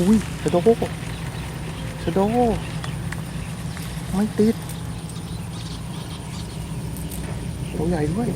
อุ้ยชะโดชะโดไม่ติดตัวใหญ่ด้วย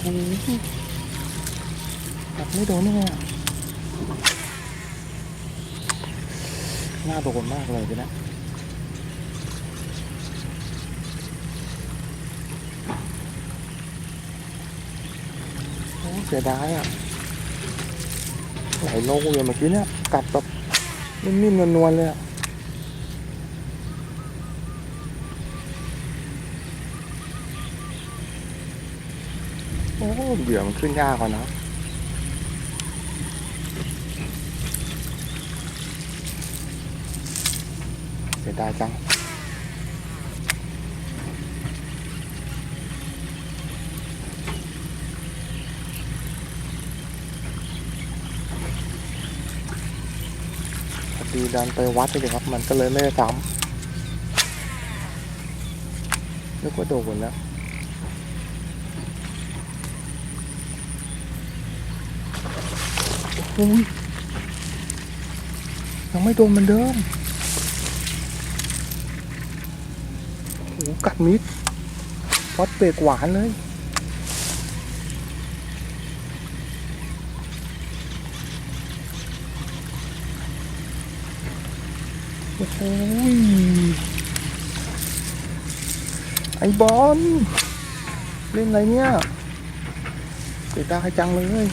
โอ้โหตัดไม่โดนได้ไงอะ หน่าโดนมากเลยไปนะเสียดายอะไหลโลกูอย่างเมื่อกี้เนี่ย กัดแบบนิ่มๆนวลๆเลยอะโอ้เบื่อมันขึ้นยากกว่านะ เสียดายจัง พอดีดันไปวัดไปเลยครับ มันก็เลยไม่ได้ซ้ำนึกว่าโดนแล้วอุ้ยยังไม่โดนเหมือนเดิมโอ้โห กัดมิดวัดเปรกหวานเลยโอ้โหไอบอลเล่นอะไรเนี่ยเสียดายจังเลย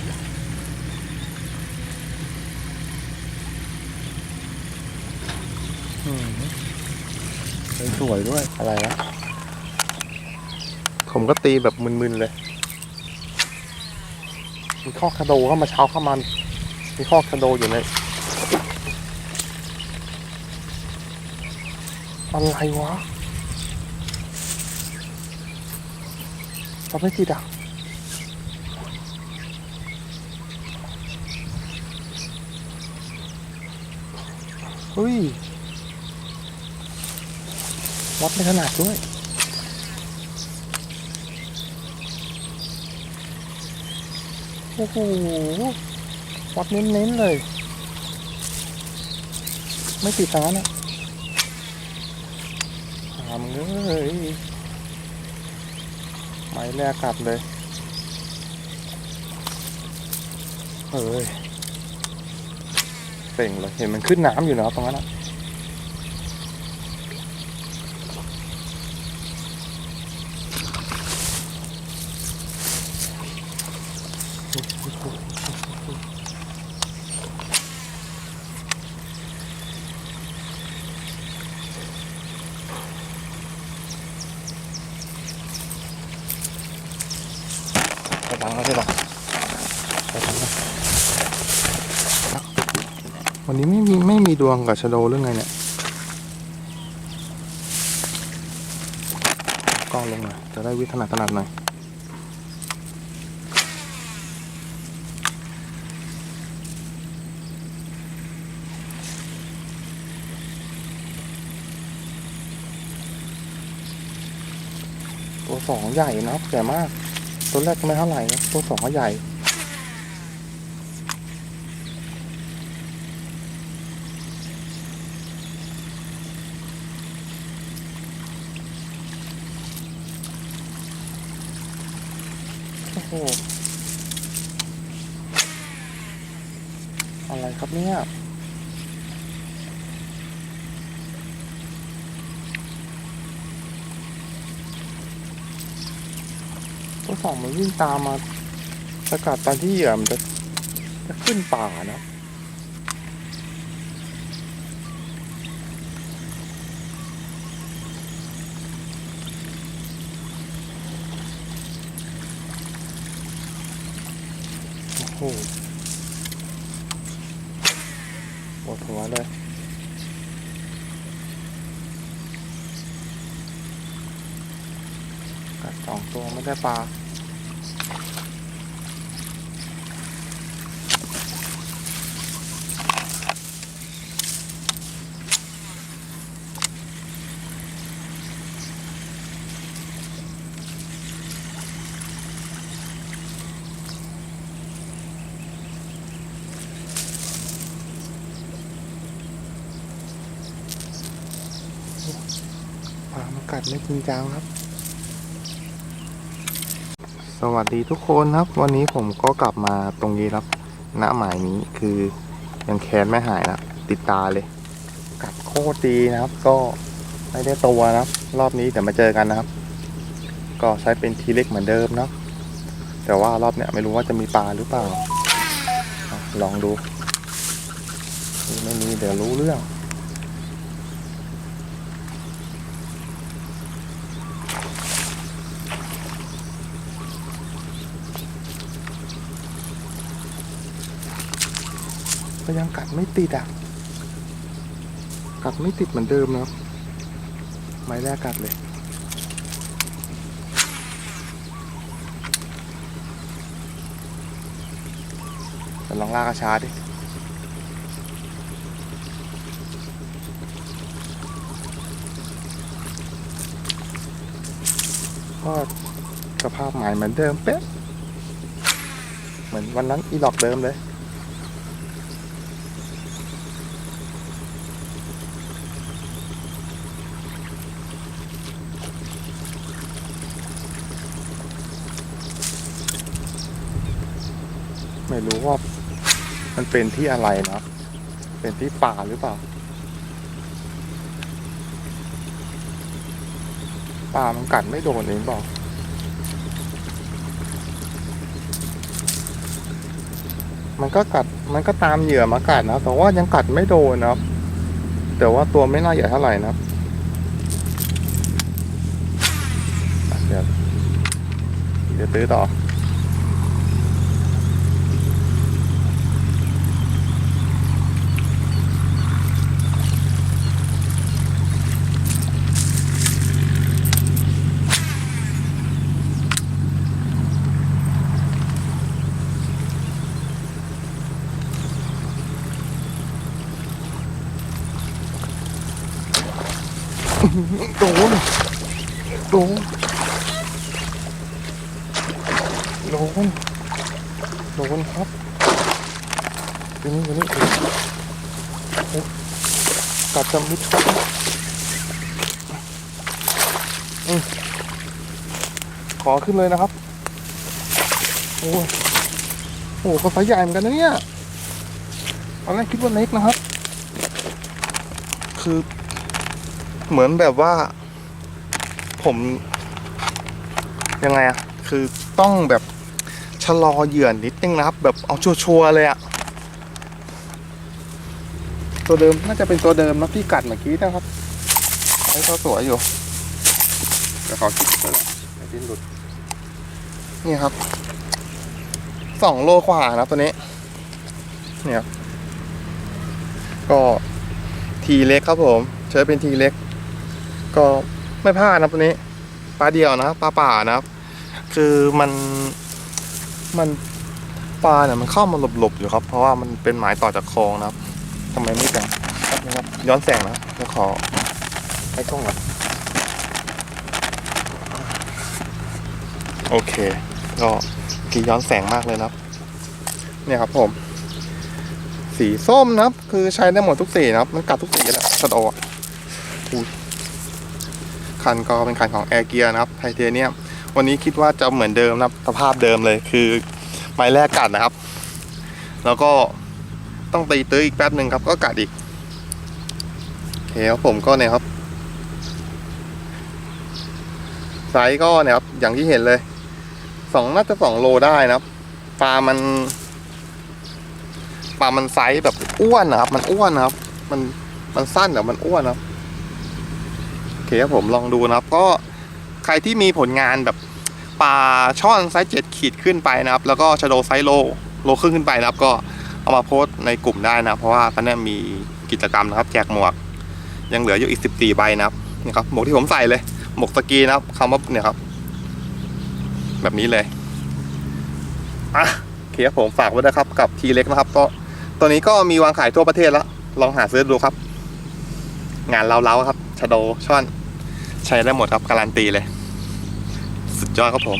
สวยด้วยอะไรนะ ผมก็ตีแบบมึนๆเลยมีข้อคาโดเข้ามาเช้าเข้ามามีข้อคาโดอยู่ในอะไรวะทำไม่ติดอะเฮ้ย วัดไม่ขนาดด้วย โอ้โหวัดเน้นๆเลย ไม่ติดทางนั้นอะหามงเลยไม้แรกกลับเลยเฮ้ยเป่งเลยเห็นมันขึ้นน้ำอยู่นะตรงนั้นอะ ไปฟังเขาใช่ปะไปฟังวันนี้ไม่มีไม่มีดวงกับชะโดเรื่องไงเนี่ยกล้องลงหน่อยจะได้วิถนัดถนัดหน่อยตัวสองใหญ่นะใหญ่มาก ตัวแรกก็ไม่เท่าไหร่นะตัวสองก็ใหญ่ โอ้โห อะไรครับเนี่ย ตัวสองมันวิ่งตามมาสกัดตอนที่เหยื่อมันจะจะขึ้นป่านะโอ้โหปวดหัวเลยกัดสองตัวไม่ได้ปลา กัดไม่จริงจังครับ สวัสดีทุกคนครับ วันนี้ผมก็กลับมาตรงนี้ครับณหมายนี้คือยังแค้นไม่หายนะติดตาเลย กัดโคตรดีนะครับ ก็ไม่ได้ตัวนะครับ รอบนี้เดี๋ยวมาเจอกันนะครับ ก็ใช้เป็นทีเล็กเหมือนเดิมเนาะแต่ว่ารอบเนี้ยไม่รู้ว่าจะมีปลาหรือเปล่าอะลองดูนี่ไม่มีเดี๋ยวรู้เรื่อง ก็ยังกัดไม่ติดอะ กัดไม่ติดเหมือนเดิมนะครับ ไม้แรกกัดเลยจะลองลากกระชาดิก็สภาพใหม่เหมือนเดิมเป๊ะ เหมือนวันนั้นอีหลอกเดิมเลย ไม่รู้ว่ามันเป็นที่อะไรนะ เป็นที่ป่าหรือเปล่า ป่ามันกัดไม่โดนเองเปล่ามันก็กัด มันก็ตามเหยื่อมากัดนะ แต่ว่ายังกัดไม่โดนนะแต่ว่าตัวไม่น่าใหญ่เท่าไหร่นะเดี๋ยวเดี๋ยวตื้อต่อ โดนโดนโดนโดนครับตัวนี้ตัวนี้กัดจำมิดครับขอขึ้นเลยนะครับ โอ้ยโอ้ก็ไซส์ใหญ่เหมือนกันนะเนี่ยตอนแรกคิดว่าเล็กนะครับ คือ เหมือนแบบว่า ผมยังไงอะคือต้องแบบชะลอเหยื่อนิดนึงนะครับ แบบเอาชัวร์ๆเลยอะตัวเดิมน่าจะเป็นตัวเดิมนะที่กัดเมื่อกี้นะครับไอ้เขาสวยอยู่เดี๋ยวขอคิดก่อนไอ้ดิ้นหลุดนี่ครับสองโลกว่านะตัวนี้เนี่ยครับก็ทีเล็กครับผม ใช้เป็นทีเล็ก ก็ไม่พลาดนะตัวนี้ปลาเดียวนะปลาป่านะครับ คือมันมันปลาเนี่ยมันเข้ามาหลบๆอยู่ครับ เพราะว่ามันเป็นหมายต่อจากคลองนะครับทำไมไม่แต่งครับนะครับย้อนแสงนะเดี๋ยวขอให้กล้องก่อนโอเค ก็กีย้อนแสงมากเลยนะครับ เนี่ยครับผม สีส้มนะครับ คือใช้ได้หมดทุกสีนะครับ มันกัดทุกสีแหละสะดอก คันก็เป็นคันของแอร์เกียนะครับไทเทเนียมวันนี้คิดว่าจะเหมือนเดิมนะครับสภาพเดิมเลยคือไม้แรกกัดนะครับ แล้วก็ต้องตีตื้ออีกแป๊บหนึ่งครับก็กัดอีกโอเคครับผมก็เนี่ยครับไซส์ก็เนี่ยครับอย่างที่เห็นเลยสองน่าจะสองโลได้นะครับปลามันปลามันไซส์แบบอ้วนนะครับ มันอ้วนนะครับ มันมันสั้นแต่มันอ้วนนะครับ เคครับผมลองดูนะครับ ก็ใครที่มีผลงานแบบปลาช่อนไซส์เจ็ดขีดขึ้นไปนะครับ แล้วก็ชะโดไซส์โลโลครึ่งขึ้นไปนะครับ ก็เอามาโพสต์ในกลุ่มได้นะเพราะว่าตอนนี้มีกิจกรรมนะครับ แจกหมวก ยังเหลืออยู่อีกสิบสี่ใบนะครับนี่ครับหมวกที่ผมใส่เลยหมวกสกีนะครับคำว่าเนี่ยครับ แบบนี้เลยอะโอเคครับผมฝากไว้นะครับกับทีเล็กนะครับก็ตัวนี้ก็มีวางขายทั่วประเทศแล้ว ลองหาซื้อดูครับ งานเล้าๆครับชะโดช่อน ใช้ได้หมดครับการันตีเลย สุดยอดครับผม